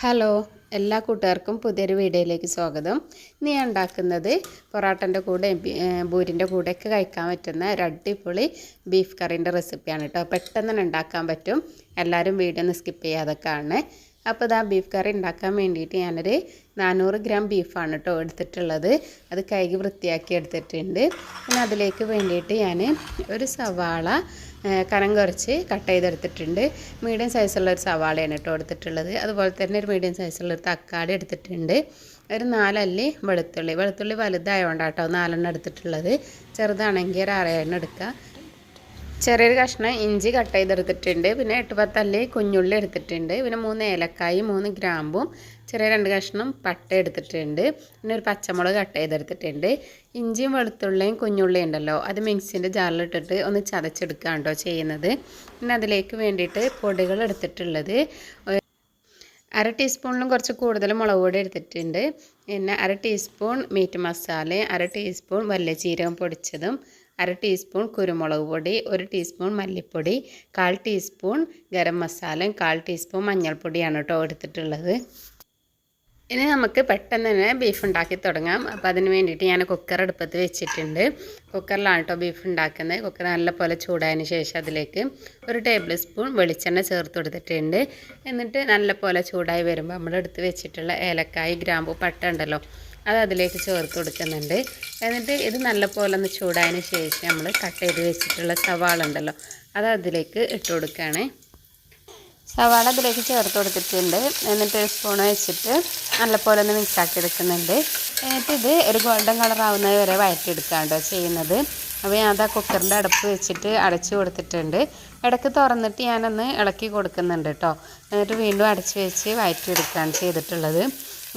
Hello എല്ലാ കൂട്ടുകാർക്കും പുതിയൊരു വീഡിയോയിലേക്ക് സ്വാഗതം. ഞാൻ ഉണ്ടാക്കുന്നത് പൊറാട്ടന്റെ കൂടെ ബൂരിന്റെ കൂടെയൊക്കെ കഴിക്കാൻ പറ്റുന്ന ഒരു അടിപൊളി ബീഫ് കറീന്റെ റെസിപ്പിയാണ് കേട്ടോ. പെട്ടെന്ന് തന്നെ ഉണ്ടാക്കാൻ പറ്റും. എല്ലാവരും വീഡിയോ ഒന്ന് സ്കിപ്പ് ചെയ്യാതെ കാണണേ അപ്പോൾ ഇതാ ബീഫ് കറി ഉണ്ടാക്കാൻ വേണ്ടിയിട്ട് ഞാനൊരു നാനൂറ് ഗ്രാം ബീഫാണ് കേട്ടോ എടുത്തിട്ടുള്ളത്. അത് കഴുകി വൃത്തിയാക്കി എടുത്തിട്ടുണ്ട്. പിന്നെ അതിലേക്ക് വേണ്ടിയിട്ട് ഞാൻ ഒരു സവാള കനം കുറച്ച് കട്ട് ചെയ്തെടുത്തിട്ടുണ്ട്. മീഡിയം സൈസുള്ള ഒരു സവാളയാണ് കേട്ടോ എടുത്തിട്ടുള്ളത്. അതുപോലെ തന്നെ ഒരു മീഡിയം സൈസുള്ള ഒരു തക്കാളി എടുത്തിട്ടുണ്ട്. ഒരു നാലല്ലി വെളുത്തുള്ളി. വെളുത്തുള്ളി വലുതായതുകൊണ്ടാണ് കേട്ടോ നാലെണ്ണം എടുത്തിട്ടുള്ളത്. ചെറുതാണെങ്കിൽ ഒരു അരയെണ്ണം എടുക്കുക ചെറിയൊരു കഷ്ണം ഇഞ്ചി കട്ട് ചെയ്തെടുത്തിട്ടുണ്ട്. പിന്നെ എട്ട് പത്തല്ലി കുഞ്ഞുള്ളി എടുത്തിട്ടുണ്ട്. പിന്നെ മൂന്ന് ഏലക്കായി മൂന്ന് ഗ്രാമ്പും ചെറിയ രണ്ട് കഷ്ണം പട്ട എടുത്തിട്ടുണ്ട്. പിന്നെ ഒരു പച്ചമുളക് കട്ട് ചെയ്തെടുത്തിട്ടുണ്ട്. ഇഞ്ചിയും വെളുത്തുള്ളിയും കുഞ്ഞുള്ളിയും ഉണ്ടല്ലോ അത് മിക്സിന്റെ ജാറിലിട്ടിട്ട് ഒന്ന് ചതച്ചെടുക്കുകയാണ് കേട്ടോ ചെയ്യുന്നത്. പിന്നെ അതിലേക്ക് വേണ്ടിയിട്ട് പൊടികൾ എടുത്തിട്ടുള്ളത്. അര ടീസ്പൂണിലും കുറച്ച് കൂടുതൽ മുളക് പൊടി എടുത്തിട്ടുണ്ട്. പിന്നെ അര ടീസ്പൂൺ മീറ്റ് മസാല അര ടീസ്പൂൺ വലിയ ജീരകം പൊടിച്ചതും അര ടീസ്പൂൺ കുരുമുളക് പൊടി ഒരു ടീസ്പൂൺ മല്ലിപ്പൊടി കാൽ ടീസ്പൂൺ ഗരം മസാലയും കാൽ ടീസ്പൂൺ മഞ്ഞൾപ്പൊടിയാണ് കേട്ടോ എടുത്തിട്ടുള്ളത്. ഇനി നമുക്ക് പെട്ടെന്ന് തന്നെ ബീഫ് ഉണ്ടാക്കി തുടങ്ങാം. അപ്പോൾ അതിന് വേണ്ടിയിട്ട് ഞാൻ കുക്കർ അടുപ്പത്ത് വെച്ചിട്ടുണ്ട്. കുക്കറിലാണ് കേട്ടോ ബീഫ് ഉണ്ടാക്കുന്നത്. കുക്കർ നല്ലപോലെ ചൂടായതിന് ശേഷം അതിലേക്ക് ഒരു ടേബിൾ സ്പൂൺ വെളിച്ചെണ്ണ ചേർത്ത് കൊടുത്തിട്ടുണ്ട്. എന്നിട്ട് നല്ലപോലെ ചൂടായി വരുമ്പോൾ നമ്മൾ എടുത്ത് വെച്ചിട്ടുള്ള ഏലക്കായ് ഗ്രാമ്പു പട്ട ഉണ്ടല്ലോ അത് അതിലേക്ക് ചേർത്ത് കൊടുക്കുന്നുണ്ട്. എന്നിട്ട് ഇത് നല്ലപോലെ ഒന്ന് ചൂടായതിന് ശേഷം നമ്മൾ കട്ട് ചെയ്ത് വെച്ചിട്ടുള്ള സവാള ഉണ്ടല്ലോ അത് അതിലേക്ക് ഇട്ട് കൊടുക്കുകയാണ് സവാള അതിലേക്ക് ചേർത്ത് കൊടുത്തിട്ടുണ്ട്. എന്നിട്ട് ഒരു സ്പൂൺ വെച്ചിട്ട് നല്ലപോലെ ഒന്ന് മിക്സ് ആക്കി എടുക്കുന്നുണ്ട്. എന്നിട്ട് ഇത് ഒരു ഗോൾഡൻ കളർ ആവുന്നത് വരെ വഴറ്റിയെടുക്കാണ്ടോ ചെയ്യുന്നത്. അപ്പോൾ ഞാൻ അതാ കുക്കറിന്റെ അടുപ്പ് വെച്ചിട്ട് അടച്ചു കൊടുത്തിട്ടുണ്ട്. ഇടയ്ക്ക് തുറന്നിട്ട് ഞാനൊന്ന് ഇളക്കി കൊടുക്കുന്നുണ്ട് കേട്ടോ. എന്നിട്ട് വീണ്ടും അടച്ചു വെച്ച് വഴറ്റിയെടുക്കുകയാണ് ചെയ്തിട്ടുള്ളത്.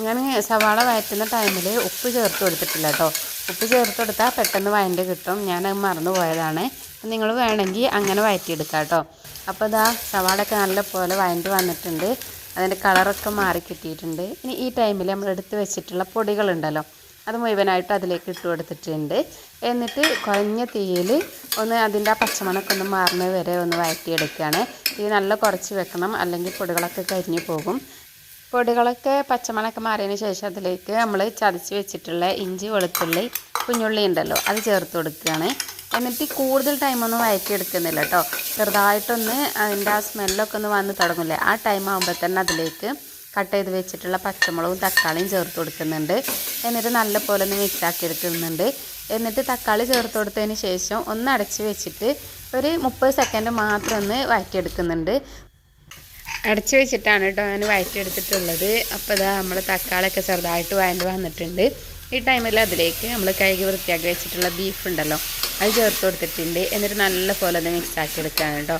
ഞാൻ സവാള വഴറ്റുന്ന ടൈമിൽ ഉപ്പ് ചേർത്ത് കൊടുത്തിട്ടില്ല കേട്ടോ ഉപ്പ് ചേർത്ത് കൊടുത്താൽ പെട്ടെന്ന് വഴന്റെ കിട്ടും. ഞാൻ മറന്നു പോയതാണ്. നിങ്ങൾ വേണമെങ്കിൽ അങ്ങനെ വഴറ്റിയെടുക്കാം കേട്ടോ അപ്പോൾ ഇതാ സവാളയൊക്കെ നല്ല പോലെ വഴണ്ട് വന്നിട്ടുണ്ട്. അതിന്റെ കളറൊക്കെ മാറി കിട്ടിയിട്ടുണ്ട്. ഇനി ഈ ടൈമിൽ നമ്മൾ എടുത്ത് വെച്ചിട്ടുള്ള പൊടികളുണ്ടല്ലോ അത് മുഴുവനായിട്ട് അതിലേക്ക് ഇട്ട് കൊടുത്തിട്ടുണ്ട്. എന്നിട്ട് കുറഞ്ഞ തീയിൽ ഒന്ന് അതിന്റെ ആ പച്ചമണൊക്കെ ഒന്ന് മാറുന്നത് വരെ ഒന്ന് വഴറ്റിയെടുക്കുകയാണ് തീ നല്ല കുറച്ച് വെക്കണം. അല്ലെങ്കിൽ പൊടികളൊക്കെ കരിഞ്ഞു പോകും. പൊടികളൊക്കെ പച്ചമണമൊക്കെ മാറിയതിന് ശേഷം അതിലേക്ക് നമ്മൾ ചതച്ച് വെച്ചിട്ടുള്ള ഇഞ്ചി വെളുത്തുള്ളി കുഞ്ഞുള്ളി ഉണ്ടല്ലോ അത് ചേർത്ത് കൊടുക്കുകയാണ്. എന്നിട്ട് കൂടുതൽ ടൈമൊന്നും വഴറ്റിയെടുക്കുന്നില്ല കേട്ടോ ചെറുതായിട്ടൊന്ന് അതിന്റെ ആ സ്മെല്ലൊക്കെ ഒന്ന് വന്ന് തുടങ്ങില്ലേ ആ ടൈം ആകുമ്പോൾ തന്നെ അതിലേക്ക് കട്ട് ചെയ്ത് വെച്ചിട്ടുള്ള പച്ചമുളകും തക്കാളിയും ചേർത്ത് കൊടുക്കുന്നുണ്ട്. എന്നിട്ട് നല്ലപോലെ ഒന്ന് മിക്സാക്കി എടുക്കുന്നുണ്ട്. എന്നിട്ട് തക്കാളി ചേർത്ത് കൊടുത്തതിന് ശേഷം ഒന്ന് അടച്ച് വെച്ചിട്ട് ഒരു മുപ്പത് സെക്കൻഡ് മാത്രം ഒന്ന് വഴറ്റിയെടുക്കുന്നുണ്ട് അടച്ചു വെച്ചിട്ടാണ് കേട്ടോ ഞാൻ വഴറ്റിയെടുത്തിട്ടുള്ളത് അപ്പോൾ ഇതാ നമ്മൾ തക്കാളിയൊക്കെ ചെറുതായിട്ട് വഴണ്ട് വന്നിട്ടുണ്ട്. ഈ ടൈമിൽ അതിലേക്ക് നമ്മൾ കഴുകി വൃത്തിയാക്കി വെച്ചിട്ടുള്ള ബീഫ് ഉണ്ടല്ലോ അത് ചേർത്ത് കൊടുത്തിട്ടുണ്ട്. എന്നിട്ട് നല്ല പോലെ അത് മിക്സ് ആക്കി എടുക്കുകയാണ് കേട്ടോ.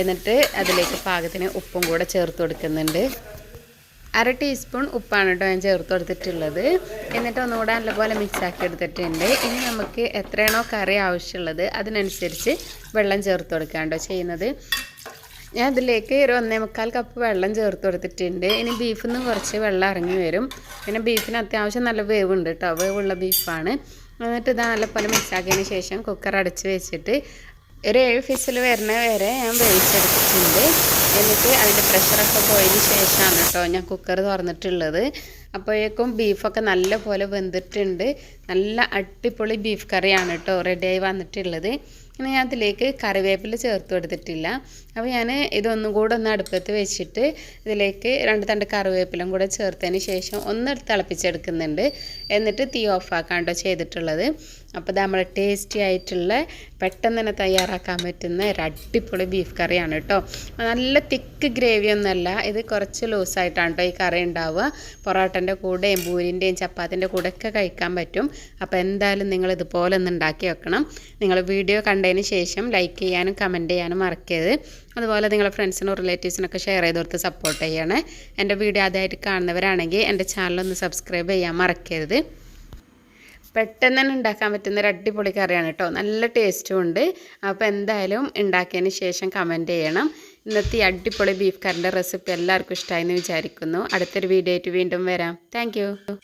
എന്നിട്ട് അതിലേക്ക് പാകത്തിന് ഉപ്പും കൂടെ ചേർത്ത് കൊടുക്കുന്നുണ്ട്. അര ടീസ്പൂൺ ഉപ്പാണ് കേട്ടോ ഞാൻ ചേർത്ത് കൊടുത്തിട്ടുള്ളത്. എന്നിട്ട് ഒന്നുകൂടെ നല്ലപോലെ മിക്സ് ആക്കി എടുത്തിട്ടുണ്ട്. ഇനി നമുക്ക് എത്രയാണോ കറി ആവശ്യമുള്ളത് അതിനനുസരിച്ച് വെള്ളം ചേർത്ത് കൊടുക്കുകയാണ് ചെയ്യുന്നത്. ഞാൻ ഇതിലേക്ക് ഒരു ഒന്നേ മുക്കാൽ കപ്പ് വെള്ളം ചേർത്ത് കൊടുത്തിട്ടുണ്ട്. ഇനി ബീഫിൽ നിന്ന് കുറച്ച് വെള്ളം ഇറങ്ങി വരും. പിന്നെ ബീഫിന് അത്യാവശ്യം നല്ല വേവുണ്ട് കേട്ടോ വേവുള്ള ബീഫാണ് എന്നിട്ട് ഇത് നല്ലപോലെ മിക്സാക്കിയതിന് ശേഷം കുക്കർ അടച്ച് വെച്ചിട്ട് ഒരു ഏഴ് ഫിസിൽ വരുന്ന വരെ ഞാൻ വേവിച്ചെടുത്തിട്ടുണ്ട്. എന്നിട്ട് അതിന്റെ പ്രഷറൊക്കെ പോയതിന് ശേഷമാണ് കേട്ടോ ഞാൻ കുക്കർ തുറന്നിട്ടുള്ളത്. അപ്പോഴേക്കും ബീഫൊക്കെ നല്ല പോലെ വെന്തിട്ടുണ്ട്. നല്ല അടിപൊളി ബീഫ് കറിയാണ് കേട്ടോ റെഡിയായി വന്നിട്ടുള്ളത്. ഇനി ഞാൻ അതിലേക്ക് കറിവേപ്പില ചേർത്ത് കൊടുത്തിട്ടില്ല. അപ്പോൾ ഞാൻ ഇതൊന്നും കൂടെ ഒന്ന് അടുപ്പത്ത് വെച്ചിട്ട് ഇതിലേക്ക് രണ്ട് തണ്ട് കറിവേപ്പിലും കൂടെ ചേർത്തതിന് ശേഷം ഒന്ന് തിളപ്പിച്ചെടുക്കുന്നുണ്ട്. എന്നിട്ട് തീ ഓഫാക്കാണ്ടോ ചെയ്തിട്ടുള്ളത്. അപ്പോൾ ഇത് നമ്മുടെ ടേസ്റ്റി ആയിട്ടുള്ള പെട്ടെന്ന് തന്നെ തയ്യാറാക്കാൻ പറ്റുന്ന ഒരു അടിപൊളി ബീഫ് കറിയാണ് കേട്ടോ. നല്ല തിക്ക് ഗ്രേവി ഒന്നുമല്ല ഇത് കുറച്ച് ലൂസായിട്ടാണ് കേട്ടോ ഈ കറി ഉണ്ടാവുക. പൊറോട്ടന്റെ കൂടെയും പൂരിന്റെയും ചപ്പാത്തിന്റെ കൂടെ ഒക്കെ കഴിക്കാൻ പറ്റും. അപ്പോൾ എന്തായാലും നിങ്ങൾ ഇതുപോലെ ഒന്ന് ഉണ്ടാക്കി വെക്കണം. നിങ്ങൾ വീഡിയോ കണ്ടതിന് ശേഷം ലൈക്ക് ചെയ്യാനും കമന്റ് ചെയ്യാനും മറക്കരുത്. അതുപോലെ നിങ്ങളുടെ ഫ്രണ്ട്സിനും റിലേറ്റീവ്സിനൊക്കെ ഷെയർ ചെയ്ത് കൊടുത്ത് സപ്പോർട്ട് ചെയ്യണേ. എന്റെ വീഡിയോ ആദ്യമായിട്ട് കാണുന്നവരാണെങ്കിൽ എന്റെ ചാനലൊന്ന് സബ്സ്ക്രൈബ് ചെയ്യാൻ മറക്കരുത്. പെട്ടെന്ന് തന്നെ ഉണ്ടാക്കാൻ പറ്റുന്ന ഒരു അടിപൊളി കറിയാണ് കേട്ടോ നല്ല ടേസ്റ്റും ഉണ്ട്. അപ്പോൾ എന്തായാലും ഉണ്ടാക്കിയതിന് ശേഷം കമന്റ് ചെയ്യണം. ഇന്നത്തെ ഈ അടിപൊളി ബീഫ് കറിന്റെ റെസിപ്പി എല്ലാവർക്കും ഇഷ്ടമായി എന്ന് വിചാരിക്കുന്നു. അടുത്തൊരു വീഡിയോ ആയിട്ട് വീണ്ടും വരാം. താങ്ക്